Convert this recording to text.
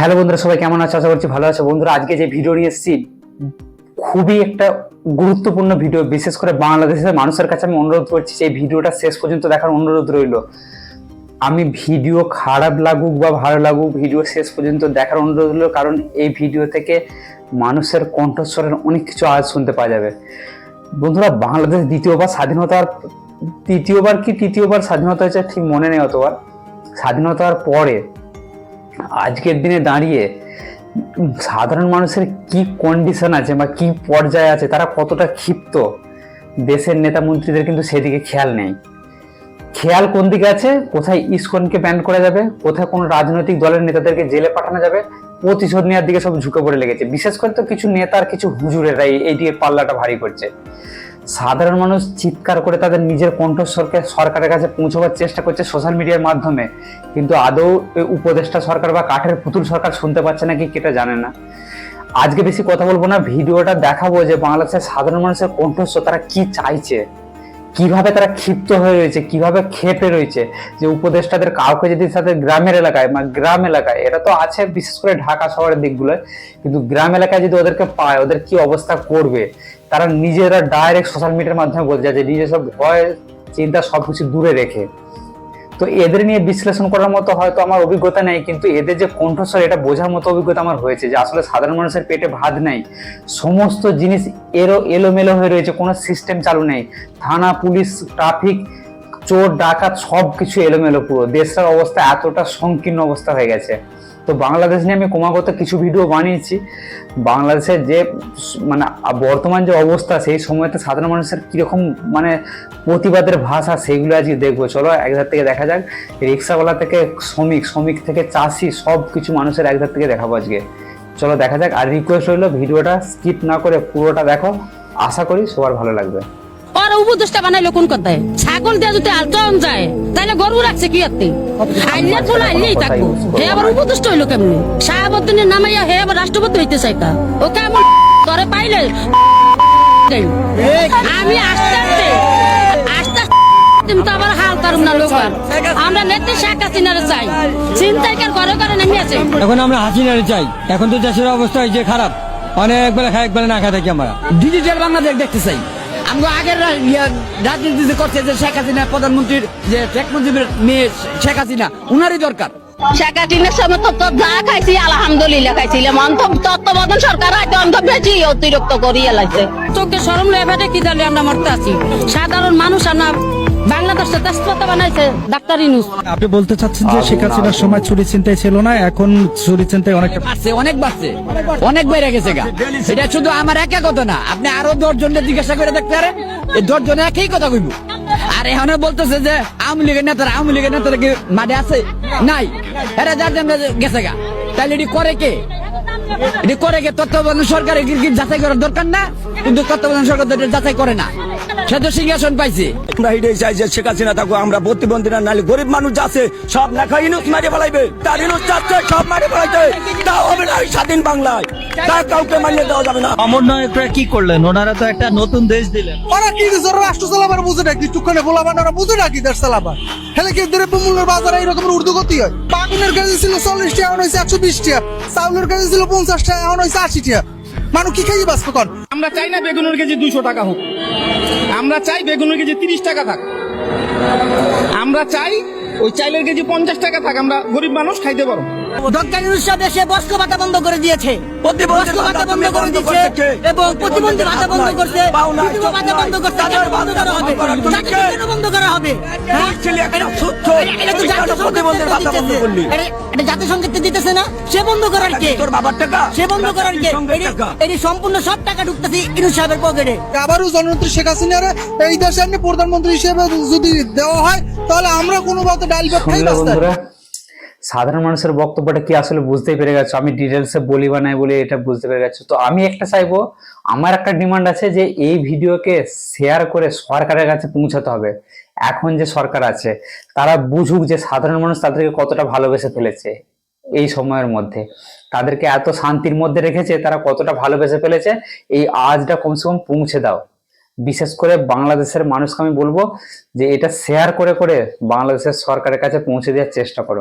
Hello বন্ধুরা, সবাই কেমন আছে? আশা করছি ভালো আছে। বন্ধুরা, আজকে যে ভিডিও নিয়ে এসেছি, খুবই একটা গুরুত্বপূর্ণ ভিডিও বিশেষ করে বাংলাদেশের মানুষের কাছে আমি অনুরোধ করছি এই ভিডিওটা শেষ পর্যন্ত দেখার অনুরোধ রইল। আমি ভিডিও খারাপ লাগুক বা ভালো লাগুক ভিডিও শেষ পর্যন্ত দেখার অনুরোধ রইল, কারণ এই ভিডিও থেকে মানুষের কণ্ঠস্বরের অনেক কিছু আওয়াজ শুনতে পাওয়া যাবে। বন্ধুরা, বাংলাদেশ দ্বিতীয়বার স্বাধীনতার, তৃতীয়বার কি তৃতীয়বার স্বাধীনতা হয়েছে ঠিক মনে নেই অতবার। স্বাধীনতার পরে আজকের দিনে দাঁড়িয়ে সাধারণ মানুষের কি কন্ডিশন আছে বা কি পর্যায়ে আছে, তারা কতটা ক্ষিপ্ত? দেশের নেতা মন্ত্রীদের কিন্তু সেদিকে খেয়াল নেই। খেয়াল কোন দিকে আছে? কোথায় ইসকনকে ব্যান করা যাবে? কোথায় কোন রাজনৈতিক দলের নেতাদেরকে জেলে পাঠানো যাবে? প্রতিশোধ নেওয়ার দিকে সব ঝুঁকে পড়ে লেগেছে। বিশেষ করে তো কিছু নেতার কিছু হুজুরেরা এই- দিকে পাল্লাটা ভারী করছে। সাধারণ মানুষ চিৎকার করে তাদের নিজের কণ্ঠস্বরকে সরকারের কাছে পৌঁছবার চেষ্টা করছে সোশ্যাল মিডিয়ার মাধ্যমে। কিন্তু আদৌ উপদেষ্টা সরকার বা কাঠের পুতুল সরকার শুনতে পাচ্ছে নাকি কেটা জানে না। আজকে বেশি কথা বলব না, ভিডিওটা দেখাবো যে বাংলাদেশের সাধারণ মানুষের কণ্ঠস্বর তারা কি চাইছে। কীভাবে তারা ক্ষিপ্ত হয়ে রয়েছে, কীভাবে খেপে রয়েছে, যে উপদেষ্টাদের কাউকে যদি তাদের গ্রামের এলাকায় বা গ্রাম এলাকায়, এটা তো আছে বিশেষ করে ঢাকা শহরের দিকগুলোয়, কিন্তু গ্রাম এলাকায় যদি ওদেরকে পায়, ওদের কি অবস্থা করবে? তারা নিজেরা ডাইরেক্ট সোশ্যাল মিডিয়ার মাধ্যমে বলছে যে নিজের সব ভয়, চিন্তা সবকিছু দূরে রেখে। তো এদের নিয়ে বিশ্লেষণ করার মতো হয়তো আমার অভিজ্ঞতা নেই, কিন্তু এদের যে কণ্ঠস্বর, এটা বোঝার মতো অভিজ্ঞতা আমার হয়েছে যে আসলে সাধারণ মানুষের পেটে ভাত নেই। সমস্ত জিনিস এরো, এলোমেলো হয়ে রয়েছে, কোনো সিস্টেম চালু নেই। থানা, পুলিশ ট্রাফিক চোর, ডাকাত সব কিছু এলোমেলো পুরো। দেশের অবস্থা এতটা সংকীর্ণ অবস্থা হয়ে গেছে। তো বাংলাদেশ নিয়ে আমি ক্রমাগত কিছু ভিডিও বানিয়েছি। বাংলাদেশের যে মানে বর্তমান যে অবস্থা, সেই সময়তে সাধারণ মানুষের কীরকম মানে প্রতিবাদের ভাষা, সেইগুলো আজকে দেখব। চলো একধার থেকে দেখা যাক। রিক্সাওয়ালা থেকে শ্রমিক শ্রমিক থেকে চাষি সব কিছু মানুষের একধার থেকে দেখাবো আজকে। চলো, দেখা যাক। আর রিকোয়েস্ট রইল ভিডিওটা স্কিপ না করে পুরোটা দেখো। আশা করি সবার ভালো লাগবে। আর উপদেশটা বানাইলো কোন কথায়? ছাগল দিয়ে যদি আলটন যায় তাহলে গরু রাখছে কি আত্তে আইলে ফুল আইলেই থাকব হে আবার উপদেশটা হইল কেমনি? শাহাবুদ্দিনের নামাইয়া হে আবার রাষ্ট্রপতি হইতে চাইতা ও কেমন তরে পাইলে? আমি আস্তে আস্তে আস্তে আস্তে কিন্তু আবার হাল কারুম না লোক আর। আমরা নেত্রী শেখ হাসিনারে চাই। চিন্তাইকার ঘরে ঘরে নেমে আছে। এখন আমরা হাসিনারে চাই। এখন তো দেশের অবস্থা হয়েছে খারাপ। অনেক বেলা খাই এক বেলা না খাই থাকি আমরা। ডিজিটাল বাংলাদেশ দেখতে চাই। আমরা আগের রাজনীতি করছে যে শেখ হাসিনা প্রধানমন্ত্রীর যে শেখ মুজিবের মেয়ে শেখ হাসিনা, উনারই দরকার। শেখ হাসিনার সময় তো তো যা খাইছি আলহামদুলিল্লাহ খাইছিলাম অন্ত তত্ত্বাবধান সরকার হয়তো অন্ত বেশি অতিরিক্ত করিয়ে লাগছে। চোখে সরম লেবাটে কি জানি আমরা মরতে আছি। সাধারণ মানুষ আমরা বাংলাদেশে তেজপাতা বানাইছে ডাক্তার ইনুস। আপনি বলতে চাচ্ছেন যে শেখ হাসিনার সময় চুরি চিন্তাই ছিল না এখন চুরি চিন্তাই অনেকটা বাড়ছে অনেক বাড়ছে। অনেক বেড়ে গেছে গা। এটা শুধু আমার একা কথা না আপনি আরও দশ জনের জিজ্ঞাসা করে দেখতে পারেন এই দশ জনে একই কথা কইব। আর এখানে বলতেছে যে আওয়ামী লীগের নেতারা আওয়ামী লীগের নেতারা কি মাঠে আছে? নাই। গেছে গা। তাহলে এটি করে কে? এটি করে কে? তত্ত্বাবধান সরকারের যাচাই করার দরকার না? কিন্তু তত্ত্বাবধান সরকার যাচাই করে না। সে তো সিংহাসন পাইছে। আমরা এটাই চাই যে শেখ হাসিনা থাকব আমরা প্রতিবন্ধী না নাহলে গরিব মানুষ যাচ্ছে সব লেখা ইনুস মারি ফেলাইবে। তার ইনুস যাচ্ছে সব মারি ফেলাইছে তা হবে না এই স্বাধীন বাংলায়। তা কাউকে মানিয়ে দেওয়া যাবে না। সমন্বয়করা কি করলেন? ওনারা তো একটা নতুন দেশ দিলেন। ওরা কি দিছে? ওরা রাষ্ট্র চালাবার বুঝে না কিছুক্ষণে বলাবার ওরা বুঝে না দেশ চালাবার? হেলে কি দ্রব্য মূল্যের বাজারে এইরকম ঊর্ধ্বগতি হয়? বাগুনের কেজি ছিল চল্লিশ টাকা এখন হয়েছে একশো বিশ টাকা। চাউলের কেজি ছিল পঞ্চাশ টাকা এখন হয়েছে আশি টাকা। মানুষ কি খাইয়ে বাঁচবে কর আমরা চাই না বেগুনের কেজি দুইশো টাকা হোক। আমরা চাই বেগুনের কেজি তিরিশ টাকা থাক। আমরা চাই ওই চাইলের কেজি পঞ্চাশ টাকা থাক আমরা গরিব মানুষ খাইতে পারো। ডক্টর ইউনুস দেশে বস্ক ভাতা বন্ধ করে দিয়েছে। বস্ক ভাতা ভাতা বন্ধ করে দিয়েছে এবং প্রতিবন্ধী ভাতা বন্ধ করছে বিধবা ভাতা বন্ধ করছে কেন বন্ধ করা হবে। ভাতা বন্ধ করা তাকে কে? কেন বন্ধ করা হবে? হ্যাঁ? এটা করলি দিতেছে। এটা- এটা জাতীয় সংকেত দিতেছে না। সে বন্ধ করার কে? তোর বাবার টাকা? সে বন্ধ করার কে? এটি- সম্পূর্ণ সব টাকা ঢুকতেছে ইউনুস সাহেবের পকেটে আবারও জননেত্রী শেখ হাসিনার এই দেশে প্রধানমন্ত্রী হিসেবে যদি দেওয়া হয় তাহলে আমরা কোনো মতে ডাল বন্ধুরা সাধারণ মানুষের বক্তব্যটা কি আসলে বুঝতেই পেরে গেছো? আমি ডিটেলসে বলি বা নাই বলে এটা বুঝতে পেরে গেছো। তো আমি একটা চাইব আমার একটা ডিমান্ড আছে যে এই ভিডিওকে শেয়ার করে সরকারের কাছে পৌঁছাতে হবে। এখন যে সরকার আছে তারা বুঝুক যে সাধারণ মানুষ তাদেরকে কতটা ভালোবেসে ফেলেছে এই সময়ের মধ্যে। তাদেরকে এত শান্তির মধ্যে রেখেছে তারা কতটা ভালোবেসে ফেলেছে এই আজটা কমসে কম পৌঁছে দাও। বিশেষ করে বাংলাদেশের মানুষকে আমি বলব যে এটা শেয়ার করে করে বাংলাদেশের সরকারের কাছে পৌঁছে দেওয়ার চেষ্টা করো।